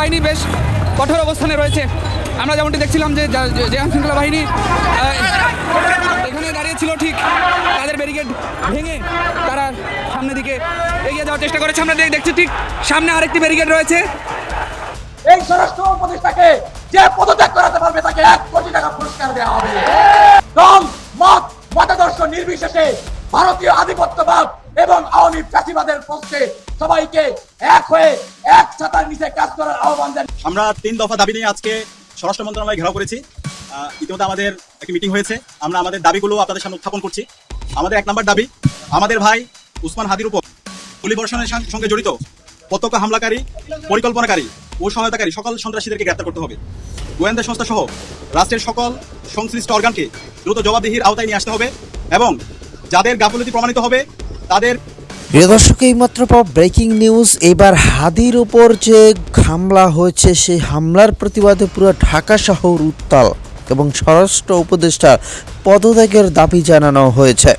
বাহিনী বেশ কঠোর অবস্থানে রয়েছে। আমরা যেমনটি দেখছিলাম যে যা- যে- যে আইন শৃঙ্খলা বাহিনী এখানে দাঁড়িয়ে ছিল ঠিক তাদের ব্যারিকেড ভেঙে তারা সামনের দিকে এগিয়ে যাওয়ার চেষ্টা করেছে। আমরা দেখ- দেখছি ঠিক সামনে আরেকটি ব্যারিকেড রয়েছে। এই স্বরাষ্ট্র উপদেষ্টাকে যে পদত্যাগ করাতে পারবে তাকে এক কোটি টাকা পুরস্কার দেওয়া হবে। দল, মত, মতাদর্শ নির্বিশেষে ভারতীয় আধিপত্যবাদ এবং আওয়ামী ফ্যাসিবাদের পক্ষে সবাইকে এক হয়ে এক ছাতার নিচে কাজ করার আহ্বান জানিয়ে আমরা তিন দফা দাবি নিয়ে আজকে স্বরাষ্ট্র মন্ত্রণালয় ঘেরাও করেছি। ইতিমধ্যে আমাদের একটি মিটিং হয়েছে। আমরা আমাদের দাবিগুলো আপনাদের সামনে উত্থাপন করছি। আমাদের এক নম্বর দাবি, আমাদের ভাই উসমান হাদির উপর গুলি বর্ষণের সঙ্গে জড়িত, প্রত্যক্ষ হামলাকারী, পরিকল্পনাকারী ও সহায়তাকারী সকল সন্ত্রাসীদেরকে গ্রেপ্তার করতে হবে। গোয়েন্দা সংস্থা সহ রাষ্ট্রের সকল সংশ্লিষ্ট অর্গানকে দ্রুত জবাবদিহির আওতায় নিয়ে আসতে হবে এবং যাদের গাফলতি প্রমাণিত হবে, তাদের প্রিয় দর্শক, এইমাত্র পাওয়া ব্রেকিং নিউজ এবার হাদির উপর যে হামলা হয়েছে, সেই হামলার প্রতিবাদে পুরো ঢাকা শহর উত্তাল এবং স্বরাষ্ট্র উপদেষ্টার পদত্যাগের দাবি জানানো হয়েছে।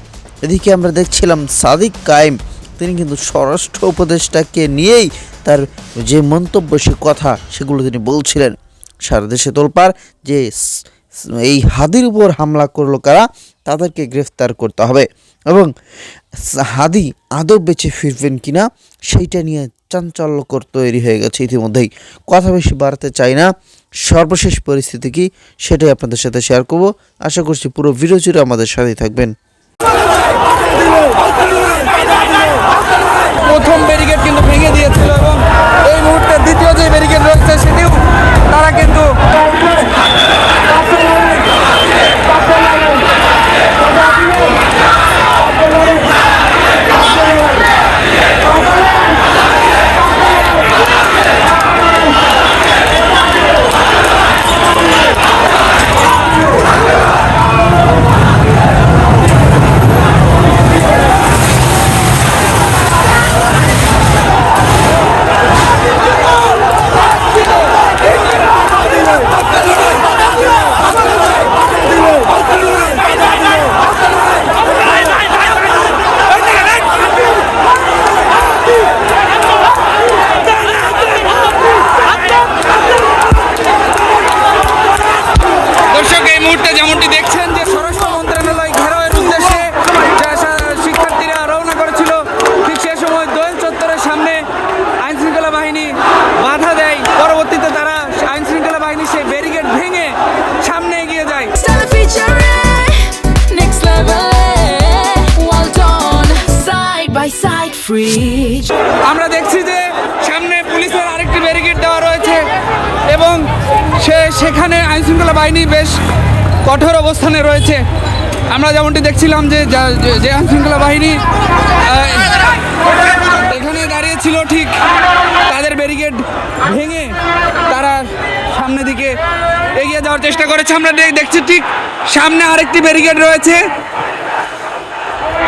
এদিকে আমরা দেখছিলাম সাদিক কায়েম, তিনি কিন্তু স্বরাষ্ট্র উপদেষ্টাকে নিয়েই তার যে মন্তব্য, সে কথা, সেগুলো তিনি বলছিলেন। সারা দেশে তোলপাড় যে এই হাদির উপর হামলা করল কারা তাদেরকে গ্রেফতার করতে হবে। এবং হাদি আদৌ বেঁচে ফিরবেন কিনা, সেইটা নিয়ে চাঞ্চল্যকর তৈরি হয়ে গেছে ইতিমধ্যেই। কথা বেশি বাড়াতে চাই না। সর্বশেষ পরিস্থিতি কি, সেটাই আপনাদের সাথে শেয়ার করব। আশা করছি পুরো ভিডিও আমাদের সাথেই থাকবেন। প্রথম ব্যারিকেড কিন্তু ভেঙে দিয়েছিল এবং এই মুহূর্তে দ্বিতীয় যে ব্যারিকেড রয়েছে সেটিও, তারা কিন্তু side, আমরা দেখছি যে সামনে পুলিশের আরেকটি ব্যারিকেড দেওয়া রয়েছে এবং সে সেখানে আইন শৃঙ্খলা বাহিনী বেশ কঠোর অবস্থানে রয়েছে। আমরা যেমনটি দেখছিলাম যে যা- যে- যে আইন শৃঙ্খলা বাহিনী এখানে দাঁড়িয়ে ছিল ঠিক তাদের ব্যারিকেড ভেঙে তারা সামনের দিকে এগিয়ে যাওয়ার চেষ্টা করেছে। আমরা দেখছি ঠিক সামনে আরেকটি ব্যারিকেড রয়েছে।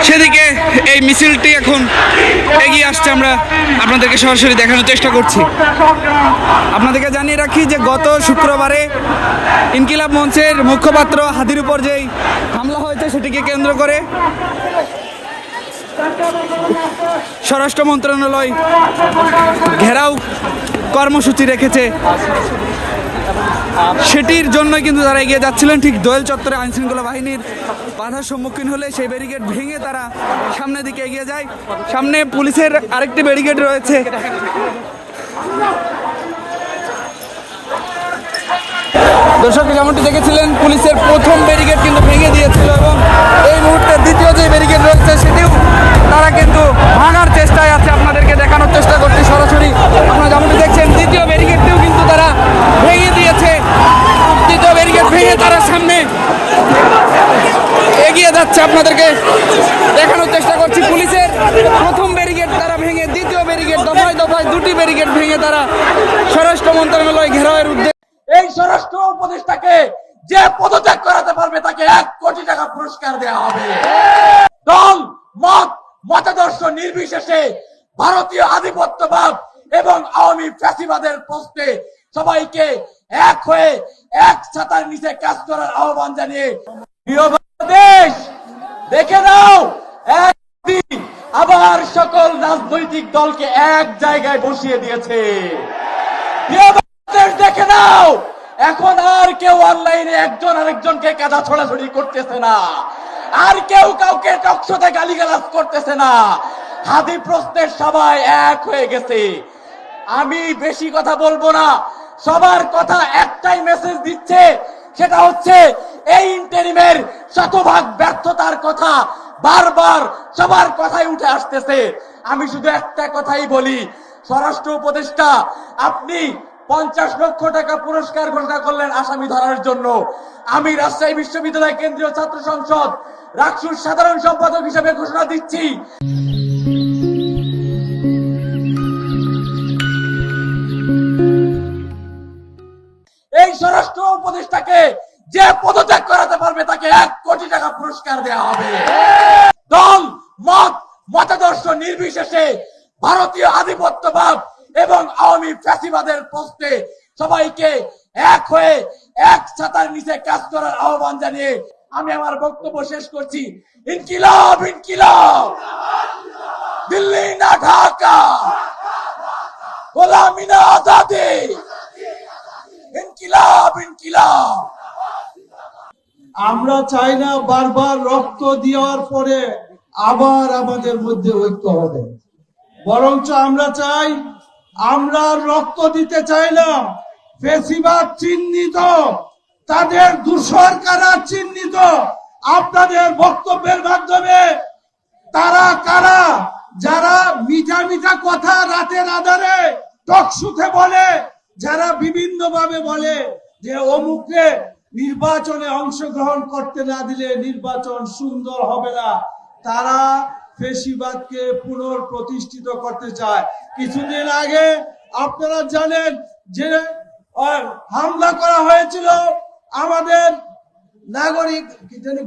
সেদিকে এই মিছিলটি এখন এগিয়ে আসছে, আমরা আপনাদেরকে সরাসরি দেখানোর চেষ্টা করছি। আপনাদেরকে জানিয়ে রাখি যে গত শুক্রবারে ইনকিলাব মঞ্চের মুখপাত্র হাতির উপর যেই হামলা হয়েছে সেটিকে কেন্দ্র করে স্বরাষ্ট্র মন্ত্রণালয় ঘেরাও কর্মসূচি রেখেছে সেটির জন্য কিন্তু তারা এগিয়ে যাচ্ছিলেন। ঠিক দোয়েল চত্বরে আইন শৃঙ্খলা বাহিনীর বাধার সম্মুখীন হলে সেই ব্যারিকেড ভেঙে তারা সামনের দিকে এগিয়ে যায়। সামনে পুলিশের আরেকটি ব্যারিকেড রয়েছে। দর্শক, যেমনটি দেখেছিলেন, পুলিশের প্রথম ব্যারিকেড কিন্তু ভেঙে দিয়েছিল এবং এই মুহূর্তে দ্বিতীয় যে ব্যারিকেড রয়েছে, সেটিও তারা কিন্তু ভাঙার চেষ্টায় আছে। আপনাদেরকে দেখানোর চেষ্টা করছি ভেঙে তারা স্বরাষ্ট্র মন্ত্রণালয় ঘেরাওয়ের উদ্দেশ্যে এই স্বরাষ্ট্র উপদেষ্টাকে যে পদত্যাগ করাতে পারবে তাকে এক কোটি টাকা পুরস্কার দেওয়া হবে। দল, মত, মতাদর্শ নির্বিশেষে ভারতীয় আধিপত্যবাদ এবং আওয়ামী ফ্যাসিবাদের পক্ষে সবাইকে এক হয়ে এক ছাতার নিচে কাজ করার আহ্বান জানিয়ে প্রিয় দেখে নাও একদিন আবার সকল রাজনৈতিক দলকে এক জায়গায় বসিয়ে দিয়েছে। দেখে নাও, এখন আর কেউ অনলাইনে একজন আরেকজনকে কাদা ছড়াছড়ি করতেছে না। আর কেউ কাউকে টকশোতে গালিগালাজ করতেছে না। হাদি প্রশ্নের সবাই এক হয়ে গেছে। আমি বেশি কথা বলব না, সবার কথা একটাই মেসেজ দিচ্ছে, সেটা হচ্ছে, এই ইন্টারিমের শতভাগ ব্যর্থতার কথা বারবার সবার কথাই উঠে আসতেছে। আমি শুধু একটা কথাই বলি, স্বরাষ্ট্র উপদেষ্টা, আপনি পঞ্চাশ লক্ষ টাকা পুরস্কার ঘোষণা করলেন আসামি ধরার জন্য। আমি রাজশাহী বিশ্ববিদ্যালয় কেন্দ্রীয় ছাত্র সংসদ, রাকসুর সাধারণ সম্পাদক হিসেবে ঘোষণা দিচ্ছি। এই স্বরাষ্ট্র উপদেষ্টাকে যে পদত্যাগ করাতে পারবে তাকে এক পুরস্কার দেওয়া হবে। দল, মত, মতাদর্শ নির্বিশেষে ভারতীয় আধিপত্যবাদ এবং আওয়ামী ফ্যাসিবাদের প্রশ্নে সবাইকে এক হয়ে এক ছাতার নিচে কাজ করার আহ্বান জানিয়ে আমি আমার বক্তব্য শেষ করছি। ইনকিলাব ইনকিলাব! দিল্লি না ঢাকা! গোলামি না আজাদি! ইনকিলাব ইনকিলাব! আমরা চাই না বারবার রক্ত দেওয়ার পরে আবার আমাদের মধ্যে ঐক্য হবে। বরঞ্চ আমরা চাই, আমরা রক্ত দিতে চাই না। বেশিরভাগ চিহ্নিত, তাদের দূষর কারা চিহ্নিত। আপনাদের বক্তব্যের মাধ্যমে তারা কারা, যারা মিঠা মিঠা কথা রাতের আধারে টকশুতে বলে, যারা বিভিন্ন ভাবে বলে যে অমুককে নির্বাচনে অংশগ্রহণ করতে না দিলে নির্বাচন সুন্দর হবে না। তারা ফেসিবাদকে পুনঃপ্রতিষ্ঠিত করতে চায়। কিছুদিন আগে আপনারা জানেন যে হামলা করা হয়েছিল আমাদের নাগরিক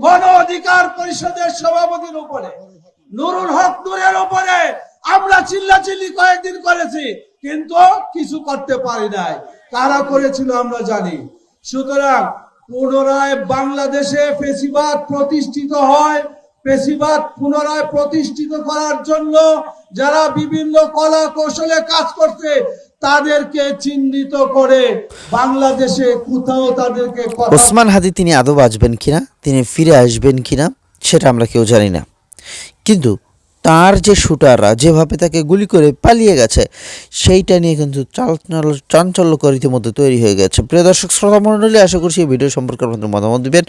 গণ অধিকার পরিষদের সভাপতির উপরে। নুরুল হক নূরের উপরে আমরা চিল্লাচিল্লি কয়েকদিন করেছি, কিন্তু কিছু করতে পারি নাই। কারা করেছিল আমরা জানি। সুতরাং পুনরায় বাংলাদেশে ফেসিবাদ প্রতিষ্ঠিত হয় পেশিবাদ পুনরায় প্রতিষ্ঠিত করার জন্য যারা বিভিন্ন কলা কৌশলে কাজ করছে, তাদেরকে চিহ্নিত করে বাংলাদেশে কোথাও তাদেরকে ওসমান হাদি তিনি আদৌ বাঁচবেন কিনা? তিনি ফিরে আসবেন কিনা? সেটা আমরা কেউ জানি না। কিন্তু তার যে শুটাররা যেভাবে তাকে গুলি করে পালিয়ে গেছে, সেইটা নিয়ে কিন্তু চাঞ্চল্য চাঞ্চল্যকর ইতিমধ্যে তৈরি হয়ে গেছে। প্রিয় দর্শক, শ্রোতা মণ্ডলী, আশা করছি এই ভিডিও সম্পর্কে আপনাদের মতামত দিবেন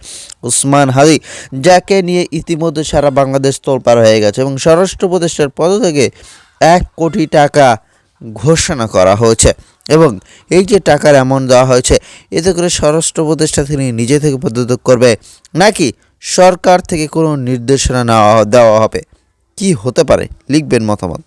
উসমান হাদি, যাকে নিয়ে ইতিমধ্যে সারা বাংলাদেশ তোলপাড় হয়ে গেছে এবং স্বরাষ্ট্র উপদেষ্টার পদ থেকে এক কোটি টাকা ঘোষণা করা হয়েছে এবং এই যে টাকার অ্যামাউন্ট দেওয়া হয়েছে, এতে করে স্বরাষ্ট্র উপদেষ্টা তিনি নিজে থেকে পদত্যাগ করবে নাকি সরকার থেকে কোনো নির্দেশনা নেওয়া, দেওয়া হবে? কি হতে পারে? লিখবেন মতামত।